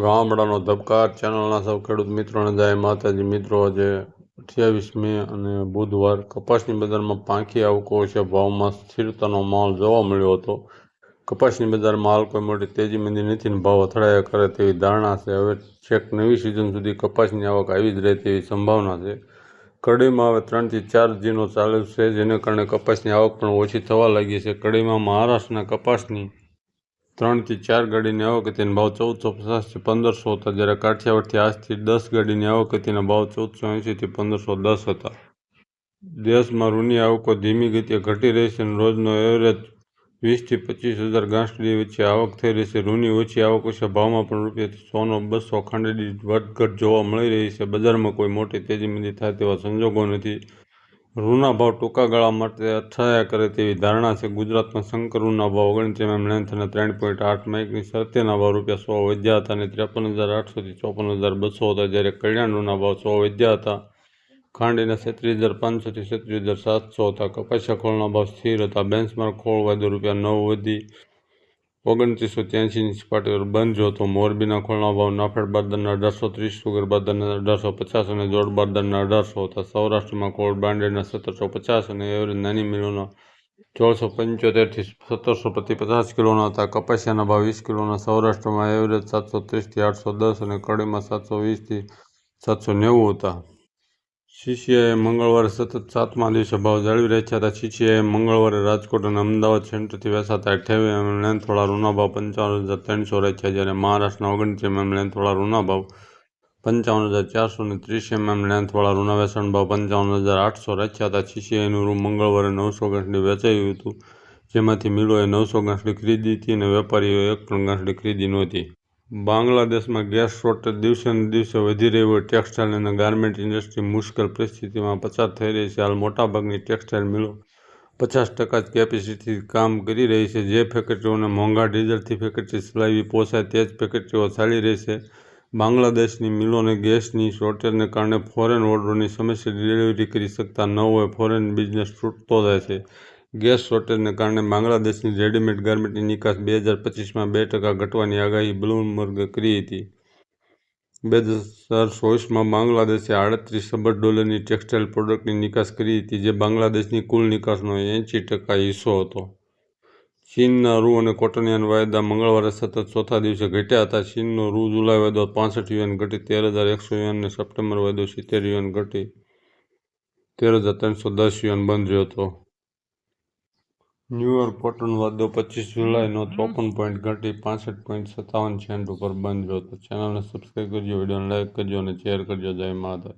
ગામડાનો ધબકાર ચેનલના સૌ ખેડૂત મિત્રોને જાય માતાજી. મિત્રો, આજે અઠ્યાવીસમી અને બુધવાર કપાસની બજારમાં પાંખી આવકો છે. ભાવમાં સ્થિરતાનો માલ જોવા મળ્યો હતો. કપાસની બજારમાં હાલ કોઈ મોટી તેજી મંદી નથી ભાવ અથડાયા કરે તેવી ધારણા છે. હવે છેક નવી સિઝન સુધી કપાસની આવક આવી જ રહે તેવી સંભાવના છે. કડીમાં હવે ત્રણથી ચાર જીનો ચાલુ છે. જેને કારણે કપાસની આવક પણ ઓછી થવા લાગી છે. કડીમાં મહારાષ્ટ્રના કપાસની ત્રણથી ચાર ગાડીની આવક હતીના ભાવ ચૌદસો પચાસથી પંદરસો હતા. જ્યારે કાઠિયાવાડથી આજથી દસ ગાડીની આવક હતીના ભાવ ચૌદસો એંશીથી પંદરસો દસ હતા. દેશમાં રૂની આવકો ધીમી ગતિએ ઘટી રહી છે અને રોજનો એવરેજ વીસથી પચીસ હજાર ગાંસડી વચ્ચે આવક થઈ રહી છે. રૂની ઓછી આવક વિશે ભાવમાં પણ રૂપિયા સોનો, બસો ખાંડેડી વધઘટ જોવા મળી રહી છે. બજારમાં કોઈ મોટી તેજી મંદી થાય તેવા સંજોગો નથી. રૂના ભાવ ટૂંકા ગાળા માટે અથડાયા કરે તેવી ધારણા છે. ગુજરાતમાં શંકર રૂના ભાવ ઓગણત્રીસ એમ લેન્થ અને ત્રણ પોઈન્ટ આઠ માઇકની સત્યના ભાવ રૂપિયા સો વધ્યા હતા અને ત્રેપન હજાર આઠસોથી ચોપન હજાર બસો હતા. જ્યારે કલ્યાણ રૂના ભાવ સો વધ્યા હતા. ખાંડીના છત્રીસ હજાર પાંચસોથી છત્રીસ હજાર સાતસો હતા. કપાસિયા ખોળના ભાવ સ્થિર હતા. બેન્ચમાર્ક ખોળ વાયદો રૂપિયા નવ વધી. ઓગણત્રીસો ત્યાસીની સપાટી પર બંધ હતો મોરબીના ખોળના ભાવ નાફેડ બાદરના અઢારસો ત્રીસ, સુગર બાદરના અઢારસો પચાસ અને જોડ બાદરના અઢારસો હતા. સૌરાષ્ટ્રમાં કોળ બ્રાન્ડેડના સત્તરસો પચાસ અને એવરેજ નાની મિલોના ચોળસો પંચોતેરથી સત્તરસો પ્રતિ પચાસ કિલોના હતા. કપાસિયાના ભાવ વીસ કિલોના, સૌરાષ્ટ્રમાં એવરેજ સાતસો ત્રીસથી આઠસો દસ અને કડીમાં સાતસો વીસથી સાતસો નેવું હતા. સીસીઆઈએ મંગળવારે સતત સાતમા દિવસે ભાવ જાળવી રાખ્યા હતા. શિષ્યએ મંગળવારે રાજકોટ અને અમદાવાદ સેન્ટરથી વેચાતા અઠ્યાવીસ એમએમ લેન્થવાળા રૂના ભાવ પંચાવન હજાર ત્રણસો રાખ્યા જ્યારે મહારાષ્ટ્રના ઓગણત્રીસ એમએમ લેન્થવાળા રૂના ભાવ પંચાવન હજાર ચારસો ને ત્રીસ એમએમ લેન્થવાળા રૂના વેચાણ ભાવ પંચાવન હજાર આઠસો રાખ્યા હતા. શિષ્યનું રૂ મંગળવારે નવસો ગાંસડી વેચાયું હતું, જેમાંથી મિલોએ નવસો ગાંસડી ખરીદી હતી અને વેપારીઓએ એક પણ ગાંસડી ખરીદી નહોતી. બાંગ્લાદેશમાં ગેસ શોર્ટેજ દિવસે ને દિવસે વધી રહી હોય. ટેક્સટાઇલ અને ગાર્મેન્ટ ઇન્ડસ્ટ્રી મુશ્કેલ પરિસ્થિતિમાં પસાર થઈ રહી છે. હાલ મોટાભાગની ટેક્સટાઇલ મિલો પચાસ ટકા જ કેપેસિટી કામ કરી રહી છે. જે ફેક્ટરીઓને મોંઘા ડીઝલથી ફેક્ટરી ચલાવી પોસાય તે જ ફેક્ટરીઓ ચાલી રહી છે. બાંગ્લાદેશની મિલોને ગેસની શોર્ટેજને કારણે ફોરેન ઓર્ડરોની સમયસર ડિલિવરી કરી શકતા ન હોય. ફોરેન બિઝનેસ તૂટતો જાય છે. ગેસ શોર્ટેજને કારણે બાંગ્લાદેશની રેડીમેડ ગાર્મેન્ટની નિકાસ બે હજાર પચીસમાં બે ટકા ઘટવાની આગાહી બ્લૂમબર્ગે કરી હતી. બે હજાર ચોવીસમાં બાંગ્લાદેશે આડત્રીસ અબજ ડોલરની ટેક્સટાઇલ પ્રોડક્ટની નિકાસ કરી હતી, જે બાંગ્લાદેશની કુલ નિકાસનો એંશી ટકા હિસ્સો હતો. ચીનના રૂ અને કોટનિયન વાયદા મંગળવારે સતત ચોથા દિવસે ઘટ્યા હતા. ચીનનો રૂ જુલાઈ વાયદો પાંસઠ યુએન ઘટી, તેર હજાર એકસો યુએન અને સપ્ટેમ્બર વાયદો સિત્તેર યુએન ઘટી, તેર હજાર ત્રણસો દસ યુએન બંધ રહ્યો હતો. ન્યૂયોર્ક કોટન વાદો પચીસ જુલાઈનો ચોપન પોઈન્ટ ઘટી પાસઠ પોઈન્ટ સત્તાવન સેન્ટ ઉપર બંધ રહ્યો તો ચેનલને સબસ્ક્રાઈબ કરજો, વિડીયોને લાઈક કરજો અને શેર કરજો. જય માતા